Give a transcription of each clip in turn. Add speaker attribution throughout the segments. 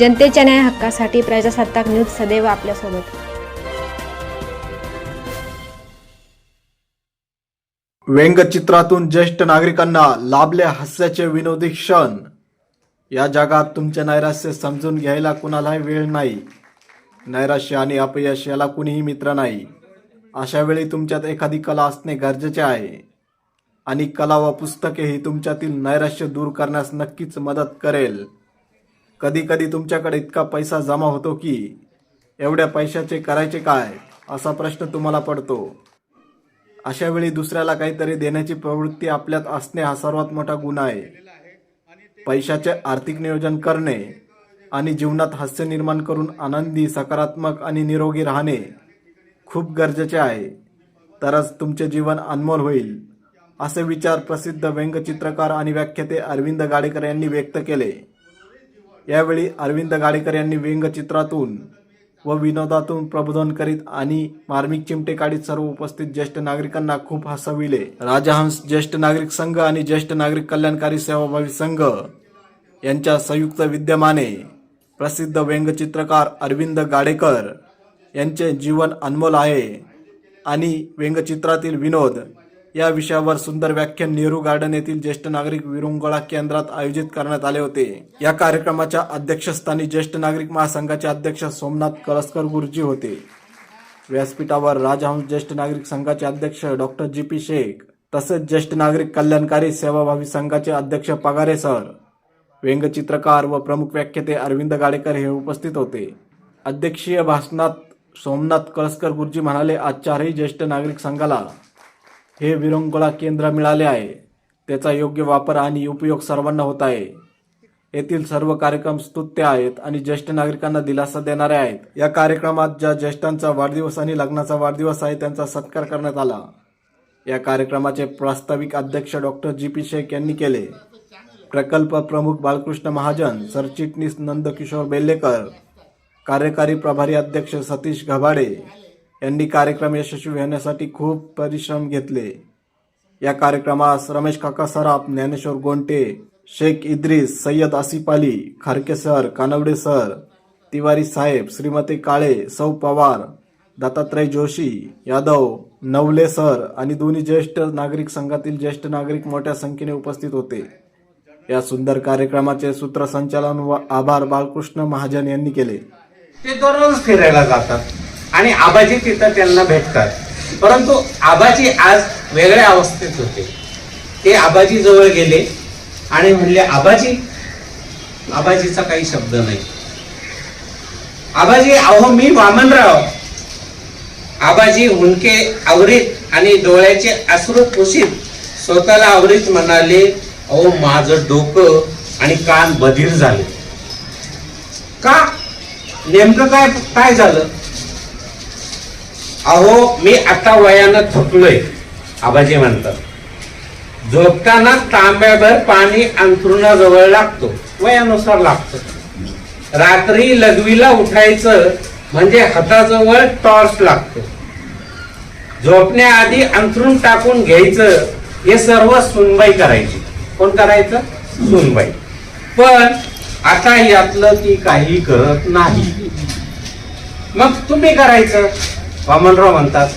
Speaker 1: जनतेच्या न्याय हक्कासाठी प्रजासत्ताक न्यूज सदैव आपल्यासोबत.
Speaker 2: व्यंगचित्रातून ज्येष्ठ नागरिकांना लाभले हास्याचे विनोदी क्षण. या जगात तुमचे नैराश्य समजून घ्यायला कुणालाही वेळ नाही. नैराश्य आणि अपयश याला कुणीही मित्र नाही. अशा वेळी तुमच्यात एखादी कला असणे गरजेचे आहे. आणि कला व पुस्तके ही तुमच्यातील नैराश्य दूर करण्यास नक्कीच मदत करेल. कधी कधी तुमच्याकडे इतका पैसा जमा होतो की एवढ्या पैशाचे करायचे काय असा प्रश्न तुम्हाला पडतो. अशा वेळी दुसऱ्याला काहीतरी देण्याची प्रवृत्ती आपल्यात असणे हा सर्वात मोठा गुण आहे. पैशाचे आर्थिक नियोजन करणे आणि जीवनात हास्य निर्माण करून आनंदी सकारात्मक आणि निरोगी राहणे खूप गरजेचे आहे. तरच तुमचे जीवन अनमोल होईल असे विचार प्रसिद्ध व्यंगचित्रकार आणि व्याख्याते अरविंद गाडेकर यांनी व्यक्त केले. यावेळी अरविंद गाडेकर यांनी व्यंगचित्रातून व विनोदातून प्रबोधन करीत आणि मार्मिक चिमटे काढीत सर्व उपस्थित ज्येष्ठ नागरिकांना खूप हसविले. राजहंस ज्येष्ठ नागरिक संघ आणि ज्येष्ठ नागरिक कल्याणकारी सेवाभावी संघ यांच्या संयुक्त विद्यमाने प्रसिद्ध व्यंगचित्रकार अरविंद गाडेकर यांचे जीवन अनमोल आहे आणि व्यंगचित्रातील विनोद या विषयावर सुंदर व्याख्यान नेहरू गार्डन येथील ज्येष्ठ नागरिक विरुंगळा केंद्रात आयोजित करण्यात आले होते. या कार्यक्रमाच्या अध्यक्षस्थानी ज्येष्ठ नागरिक महासंघाचे अध्यक्ष सोमनाथ कळसकर गुरुजी होते. व्यासपीठावर राजहंस ज्येष्ठ नागरिक संघाचे अध्यक्ष डॉक्टर जी पी शेख तसेच ज्येष्ठ नागरिक कल्याणकारी सेवाभावी संघाचे अध्यक्ष पगारे सर व्यंगचित्रकार व प्रमुख व्याख्याते अरविंद गाडेकर हे उपस्थित होते. अध्यक्षीय भाषणात सोमनाथ कळसकर गुरुजी म्हणाले आज चारही ज्येष्ठ नागरिक संघाला हे विरंगुळा केंद्र मिळाले आहे. त्याचा योग्य वापर आणि उपयोग सर्वांना होत आहे. येथील सर्व कार्यक्रम स्तुत्य आहेत आणि ज्येष्ठ नागरिकांना दिलासा देणारे आहेत. या कार्यक्रमात ज्या ज्येष्ठांचा वाढदिवस आणि लग्नाचा वाढदिवस आहे त्यांचा सत्कार करण्यात आला. या कार्यक्रमाचे प्रास्ताविक अध्यक्ष डॉक्टर जी पी शेख यांनी केले. प्रकल्प प्रमुख बालकृष्ण महाजन सरचिटणीस नंदकिशोर बेल्लेकर कार्यकारी प्रभारी अध्यक्ष सतीश घबाडे यांनी कार्यक्रम यशस्वी होण्यासाठी खूप परिश्रम घेतले. या कार्यक्रमास रमेश काका सराफ ज्ञानेश्वर गोंटे शेख इद्रिस सय्यद आसिफ अली खारके सर कानवडे सर तिवारी साहेब श्रीमती काळे सौ पवार दत्तात्रय जोशी यादव नवले सर आणि दोन्ही ज्येष्ठ नागरिक संघातील ज्येष्ठ नागरिक मोठ्या संख्येने उपस्थित होते. या सुंदर कार्यक्रमाचे सूत्रसंचालन व आभार बाळकृष्ण महाजन यांनी केले.
Speaker 3: ते दररोज फिरायला जातात. आणि आबाजी तिथं त्यांना भेटतात. परंतु आबाजी आज वेगळ्या अवस्थेत होते. ते आबाजी जवळ गेले आणि म्हणले आबाजी आबाजीचा काही शब्द नाही. आबाजी अहो मी वामनराव. आबाजी हुंके आवरीत आणि डोळ्याचे अश्रू पुशीत स्वतःला आवरीत म्हणाले अहो माझं डोकं आणि कान बधीर झाले. का? नेमकं काय काय झालं? अहो मी आता वयानं थकलोय. आबाजी म्हणतात झोपताना तांब्याभर पाणी अंथरुणाजवळ लागतो. वयानुसार लागतो. रात्री लघवीला उठायचं म्हणजे हाताजवळ टॉर्च लागतो. झोपण्याआधी अंथरून टाकून घ्यायचं हे सर्व सुनबाई करायची. कोण करायचं? सुनबाई. पण आता यातलं ती काही करत नाही. मग तुम्ही करायचं? वामनराव म्हणतात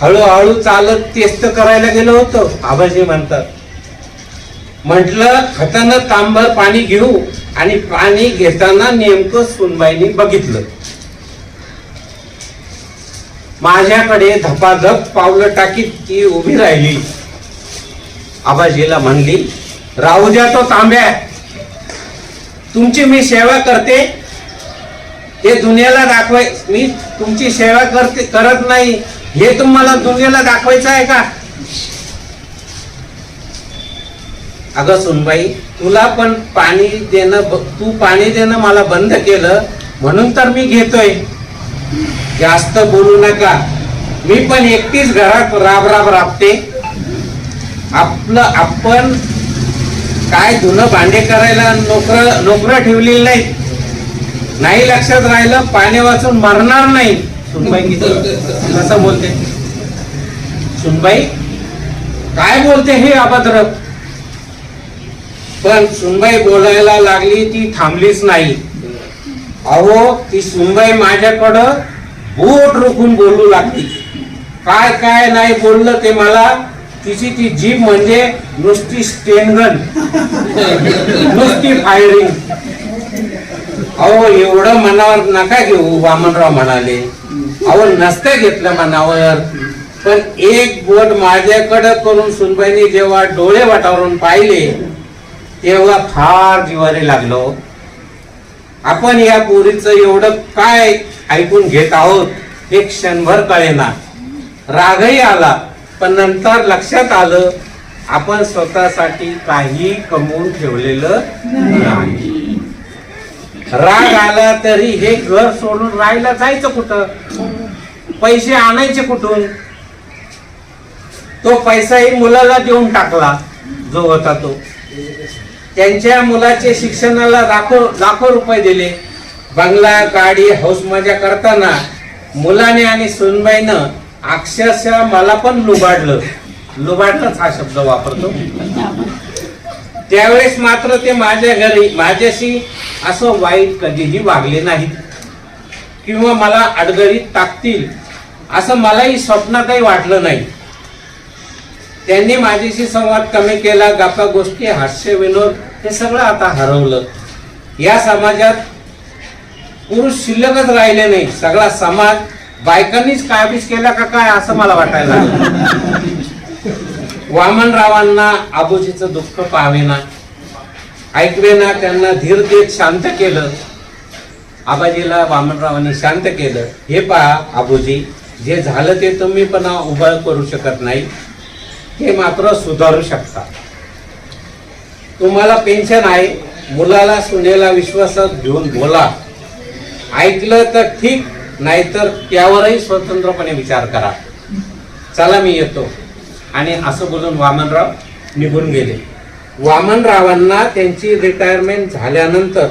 Speaker 3: हळूहळू चालत तेच तर करायला गेलो होतो आबाजी म्हणतात. म्हटलं खतानं तांबर पाणी घेऊ आणि पाणी घेताना नेमकं सुनबाईने बघितलं. माझ्याकडे धपाधप पावलं टाकीत ती उभी राहिली. आबाजीला म्हणली राहू द्या तो तांब्या. तुमची मी सेवा करते हे दुनियाला दाखवाय मी तुमची सेवा करते करत नाही. हे तुम्हाला दुनियाला दाखवायचं आहे का? अगं सुनबाई तुला पण पाणी देणं तू पाणी देणं मला बंद केलं म्हणून तर मी घेतोय. जास्त बोलू नका. मी पण एकटीच घरात राब राब राबते. आपलं आपण काय धुणं भांडे करायला नोकर नोकरं ठेवलेली नाही नाही लक्षात राहिलं पाणी वाचून मरणार नाही. सुनबाई किती कसं बोलते? सुनबाई काय बोलते हे अभद्र? पण सुनबाई बोलायला लागली ती थांबलीच नाही. अहो ती सुनबाई माझ्याकडं बोट रोखून बोलू लागली. काय काय नाही बोललं ते मला. तिची ती जीभ म्हणजे नुसती स्टेनगन नुसती फायरिंग. अहो एवढं मनावर नका घेऊ वामनराव म्हणाले. अहो नसतं घेतलं मनावर. पण एक बोट माझ्याकडे करून सुनबाईने जेव्हा डोळे वाटावरून पाहिले तेव्हा फार जिवारी लागलो. आपण या पोरीचं एवढं काय ऐकून घेत आहोत हे क्षणभर कळेना. रागही आला पण नंतर लक्षात आलं आपण स्वतःसाठी काही कमवून ठेवलेलं नाही. राग आला तरी हे घर सोडून राहायला जायचं कुठं? पैसे आणायचे कुठून? तो पैसाही मुलाला देऊन टाकला जो होता तो. त्यांच्या मुलाचे शिक्षणाला लाखो लाखो रुपये दिले. बंगला गाडी हौस मजा करताना मुलाने आणि सुनबाईनं अक्षरशः मला पण लुबाडलं. लुबाडलंच हा शब्द वापरतो. त्यावेळेस मात्र ते माझ्या घरी माझ्याशी असं वाईट कधीही वागले नाहीत. किंवा मला अडगळीत टाकतील असं मलाही स्वप्नातही वाटलं नाही. त्यांनी माझ्याशी संवाद कमी केला गप्पा गोष्टी हास्य विनोद हे सगळं आता हरवलं. या समाजात पुरुष शिल्लकच राहिले नाही. सगळा समाज बायकांनीच काबीज केला का काय असं मला वाटायला वामनरावांना आबोजीचं दुःख पाहावेना ऐकवेना त्यांना धीर देत शांत केलं. आबाजीला वामनरावांनी शांत केलं. हे पहा आबूजी जे झालं ते तुम्ही पण उभं करू शकत नाही. हे मात्र सुधारू शकता. तुम्हाला पेन्शन आहे मुलाला सुनेला विश्वासात घेऊन बोला. ऐकलं तर ठीक नाहीतर त्यावरही स्वतंत्रपणे विचार करा. चला मी येतो. आणि असं बोलून वामनराव निघून गेले. वामनरावांना त्यांची रिटायरमेंट झाल्यानंतर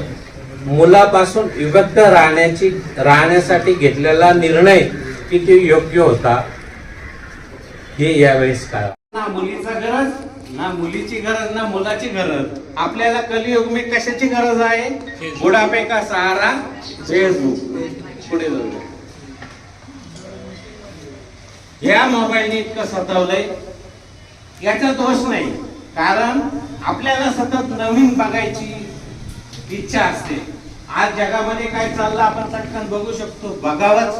Speaker 3: मुलापासून विभक्त राहण्याची राहण्यासाठी घेतलेला निर्णय किती योग्य होता हे यावेळेस काय ना मुलीचा गरज ना मुलीची गरज ना मुलाची गरज. आपल्याला कलियुग मी कशाची गरज आहे? बुढापेका सहारा फेसबुक पुढे जाऊ या मोबाईलने इतकं सतवलंय. याचा दोष नाही. कारण आपल्याला सतत नवीन बघायची इच्छा असते. आज जगामध्ये काय चाललं आपण चटकन बघू शकतो. बघावंच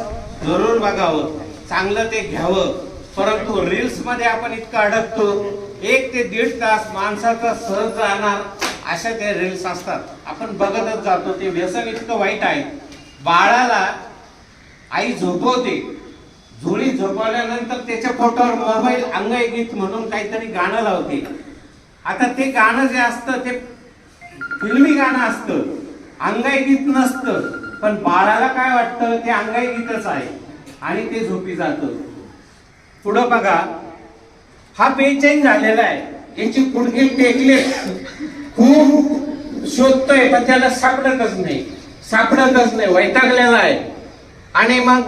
Speaker 3: जरूर बघावं. चांगलं ते घ्यावं. परंतु रील्समध्ये आपण इतकं अडकतो. एक ते दीड तास माणसाचा सहज जाणार अशा ते रील्स असतात. आपण बघतच जातो. ते व्यसन इतकं वाईट आहे. बाळाला आई झोपवते. झोळी झोपवल्यानंतर त्याच्या फोटोवर मोबाईल अंगगीत म्हणून काहीतरी गाणं लावते. आता ते गाणं जे असतं ते फिल्मी गाणं असतं. अंगाई गीत नसतं. पण बाळाला काय वाटतं ते अंगाई गीतच आहे. आणि ते झोपी जात. पुढं बघा. हा बेचैन झालेला आहे. याची गुडघे टेकले. खूप शोधतोय पण त्याला सापडतच नाही. सापडतच नाही वैतागलेला आहे. आणि मग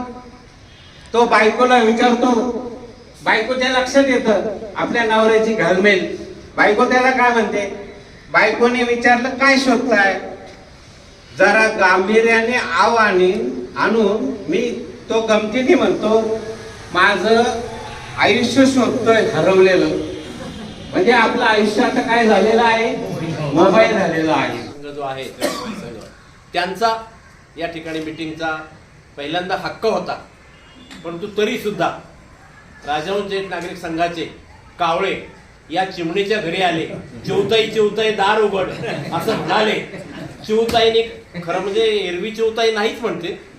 Speaker 3: तो बायकोला विचारतो. बायको त्या लक्षात येतं. आपल्या नवऱ्याची घालमेल. बायको त्याला काय म्हणते? बायकोने विचारलं काय शोधताय? जरा गांभीर्याने आव आणि आणून मी तो गमतीने म्हणतो माझं आयुष्य शोधतोय हरवलेलं. म्हणजे आपलं आयुष्य आता काय झालेलं आहे? मोबाईल झालेला आहे.
Speaker 4: जो आहे त्यांचा या ठिकाणी मिटिंगचा पहिल्यांदा हक्क होता. परंतु तरी सुद्धा राजहंस नागरिक संघाचे कावळे या चिमणीच्या घरी आले. चिवताई चिवताई दार उघड. असं म्हणाले. चिवताईने खरं म्हणजे एरवी चिवताई नाहीच म्हणते.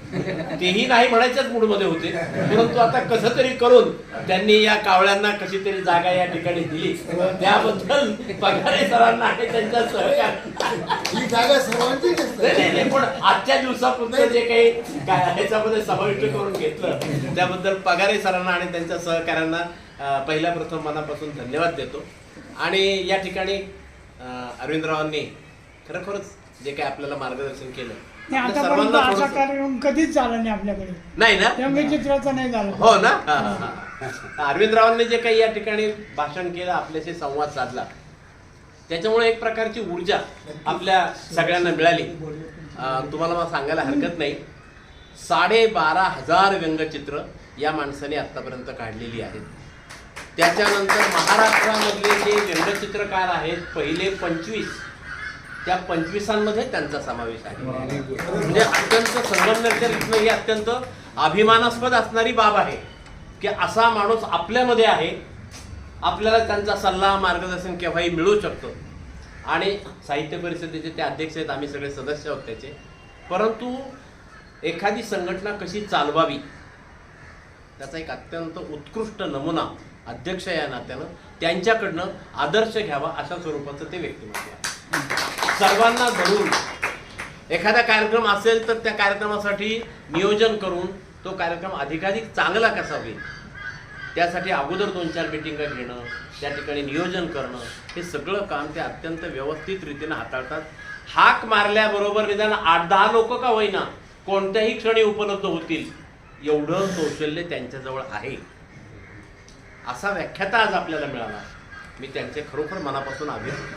Speaker 4: तेही नाही म्हणायच्याच मूडमध्ये होते. परंतु आता कसं तरी करून त्यांनी या कावळ्यांना कशी तरी जागा या ठिकाणी दिली. त्याबद्दल पगारे सरांना आणि त्यांच्या सहकार.
Speaker 5: ही जागा सर्वांची
Speaker 4: पण आजच्या दिवसापुरतं जे काही काय ह्याच्यामध्ये समाविष्ट करून घेतलं त्याबद्दल पगारे सरांना आणि त्यांच्या सहकाऱ्यांना अं, पहिल्या प्रथम मनापासून धन्यवाद देतो. आणि या ठिकाणी अरविंदरावांनी खरोखरच जे काही आपल्याला मार्गदर्शन केलं
Speaker 6: नाही आतापर्यंत असा कार्यक्रम कधीच झाला नाही आपल्याकडे.
Speaker 4: नाही ना?
Speaker 6: व्यंगचित्राचा नाही झाला.
Speaker 4: हो ना. अरविंदरावांनी जे काही या ठिकाणी भाषण केलं आपल्याशी संवाद साधला त्याच्यामुळे एक प्रकारची ऊर्जा आपल्या सगळ्यांना मिळाली. तुम्हाला मला सांगायला हरकत नाही. साडेबारा हजार व्यंगचित्र या माणसाने आत्तापर्यंत काढलेली आहेत. त्याच्यानंतर महाराष्ट्रामधले जे व्यंगचित्रकार आहेत पहिले पंचवीस त्या पंचवीसांमध्ये त्यांचा समावेश आहे. म्हणजे अत्यंत संगमनेरच्या रीतनं ही अत्यंत अभिमानास्पद असणारी बाब आहे की असा माणूस आपल्यामध्ये आहे आपल्याला त्यांचा सल्ला मार्गदर्शन केव्हाही मिळू शकतो. आणि साहित्य परिषदेचे ते अध्यक्ष आहेत आम्ही सगळे सदस्य आहोत त्याचे. परंतु एखादी संघटना कशी चालवावी त्याचा एक अत्यंत उत्कृष्ट नमुना अध्यक्ष या नात्यानं त्यांच्याकडनं आदर्श घ्यावा अशा स्वरूपाचं ते व्यक्तिमत्व आहे. सर्वांना धरून एखादा कार्यक्रम असेल तर त्या कार्यक्रमासाठी नियोजन करून तो कार्यक्रम अधिकाधिक चांगला कसा होईल त्यासाठी अगोदर दोन चार मिटिंगा घेणं त्या ठिकाणी नियोजन करणं हे सगळं काम ते अत्यंत व्यवस्थित रीतीनं हाताळतात. हाक मारल्याबरोबर निदान आठ दहा लोक का होईना कोणत्याही क्षणी उपलब्ध होतील एवढं कौशल्य त्यांच्याजवळ आहे. असा व्याख्याता आज आपल्याला मिळाला. मी त्यांचे खरोखर मनापासून आभार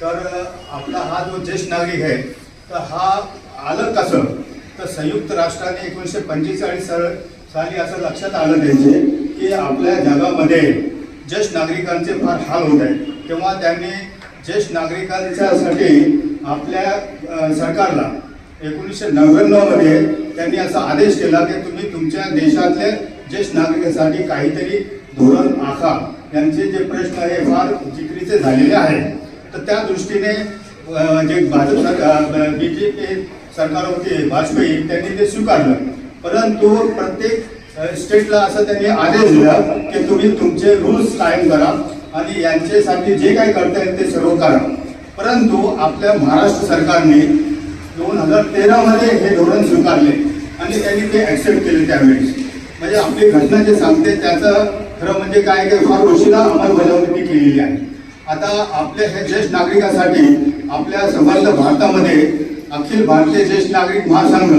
Speaker 5: तर आपला हा जो ज्येष्ठ नागरिक आहे तर हा आलं कसं? तर संयुक्त राष्ट्राने एकोणीसशे पंचेचाळीस साली असं लक्षात आलं त्यांचे की आपल्या जगामध्ये ज्येष्ठ नागरिकांचे फार हाल होत आहेत. तेव्हा त्यांनी ज्येष्ठ नागरिकांच्यासाठी आपल्या सरकारला एकोणीसशे नव्याण्णवमध्ये त्यांनी असा आदेश केला की तुम्ही तुमच्या देशातल्या ज्येष्ठ नागरिकांसाठी काहीतरी धोरण आखा यांचे जे प्रश्न आहे फार जिकरीचे झालेले आहेत. तर त्या दृष्टीने जे भाजप सरकार बी जे पी सरकार होते वाजपेयी त्यांनी ते स्वीकारलं. परंतु प्रत्येक स्टेटला असं त्यांनी आदेश दिला की तुम्ही तुमचे रूल्स कायम करा आणि यांच्यासाठी जे काही करता येईल ते सर्व करा. परंतु आपल्या महाराष्ट्र सरकारने दोन हजार तेरामध्ये हे धोरण स्वीकारले आणि त्यांनी ते ॲक्सेप्ट केले त्यावेळेस. म्हणजे आपली घटना जे सांगते त्याचं खरं म्हणजे काय की फार उशिरा अंमलबजावणी ती केलेली आहे. आता आपल्या हे ज्येष्ठ नागरिकांसाठी आपल्या समर्थ भारतामध्ये अखिल भारतीय ज्येष्ठ नागरिक महासंघ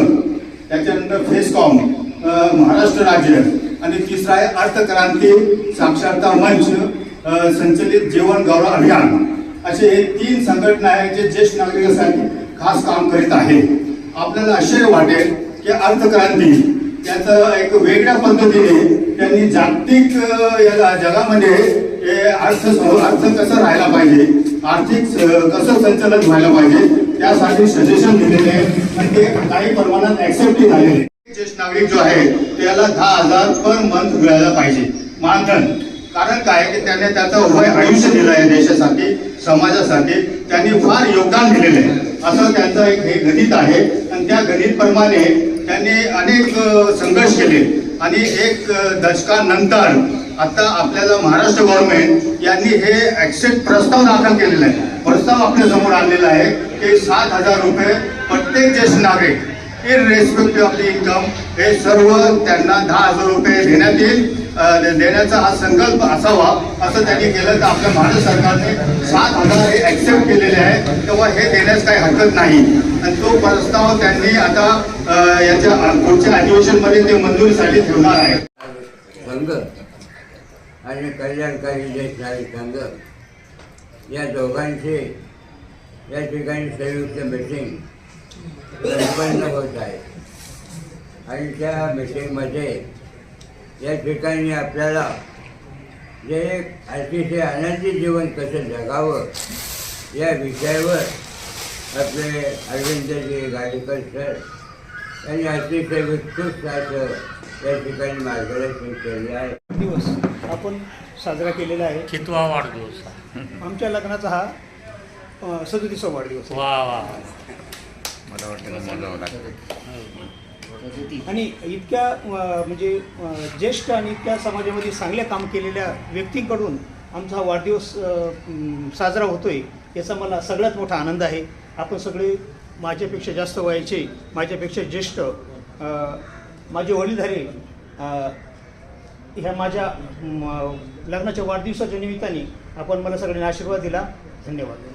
Speaker 5: त्याच्यानंतर फेसकॉम महाराष्ट्र राज्य आणि तिसरा आहे अर्थक्रांती साक्षरता मंच संचलित जीवन गौरव अभियान. असे हे तीन संघटना आहेत जे ज्येष्ठ नागरिकांसाठी खास काम करीत आहे आपल्याला आश्चर्य वाटेल की अर्थक्रांती त्याचं एक वेगळ्या पद्धतीने त्यांनी जागतिक या जगामध्ये अर्थ अर्थ कसं राहायला पाहिजे? आर्थिक कसं संचलन व्हायला पाहिजे? त्यासाठी सजेशन दिलेले आहे आणि ते काही प्रमाणात ऍक्सेप्ट झालेले ज्येष्ठ नागरिक जो आहे त्याला दहा हजार पर मंथ मिळायला पाहिजे. मानधन. कारण काय? की त्याने त्याचं उभय आयुष्य दिलं आहे देशासाठी समाजासाठी. त्यांनी फार योगदान दिलेलं आहे. असं त्यांचं एक हे गणित आहे. आणि त्या गणितप्रमाणे त्यांनी अनेक संघर्ष केले. आणि एक दशकानंतर आता आपल्याला महाराष्ट्र गव्हर्नमेंट यांनी हे ऍक्सेप्ट प्रस्ताव दाखल केलेला आहे. प्रस्ताव आपल्यासमोर आणलेला आहे की सात हजार रुपये प्रत्येक ज्येष्ठ नागरिक इरेस्पेक्टिव्ह आपली इन्कम हे सर्व त्यांना दहा हजार रुपये देण्यात येईल. देण्याचा हा संकल्प असावा असं त्यांनी केलं. तर आपल्या भारत सरकारने सात हजार हे ॲक्सेप्ट केलेले आहे तेव्हा हे देण्यास काही हरकत नाही. आणि तो प्रस्ताव त्यांनी आता याच्या पुढच्या अधिवेशनमध्ये ते मंजुरीसाठी ठेवणार आहे
Speaker 7: संघ आणि कल्याणकारी देशकारी संघ या दोघांचे या ठिकाणी संयुक्त मिटिंग संपन्न होत आहे. आणि त्या मिटिंगमध्ये या ठिकाणी आपल्याला जे एक अतिशय आनंदी जीवन कसं जगावं या विषयावर आपले अरविंदजी गाडीकर सर यांनी अतिशय उत्कृष्ट असं या ठिकाणी मार्गदर्शन केले आहे.
Speaker 6: दिवस आपण साजरा केलेला आहे.
Speaker 8: कितवा वाढदिवस.
Speaker 6: आमच्या लग्नाचा हा अ, सदोतीसवा वाढदिवस आहे.
Speaker 8: वा
Speaker 6: आणि इतक्या म्हणजे ज्येष्ठ आणि इतक्या समाजामध्ये चांगल्या काम केलेल्या व्यक्तींकडून आमचा हा वाढदिवस साजरा होतोय याचा मला सगळ्यात मोठा आनंद आहे. आपण सगळे माझ्यापेक्षा जास्त वयाचे माझ्यापेक्षा ज्येष्ठ माझे वडीलधारे ह्या माझ्या लग्नाच्या वाढदिवसाच्या निमित्ताने आपण मला सगळ्यांनी आशीर्वाद दिला. धन्यवाद.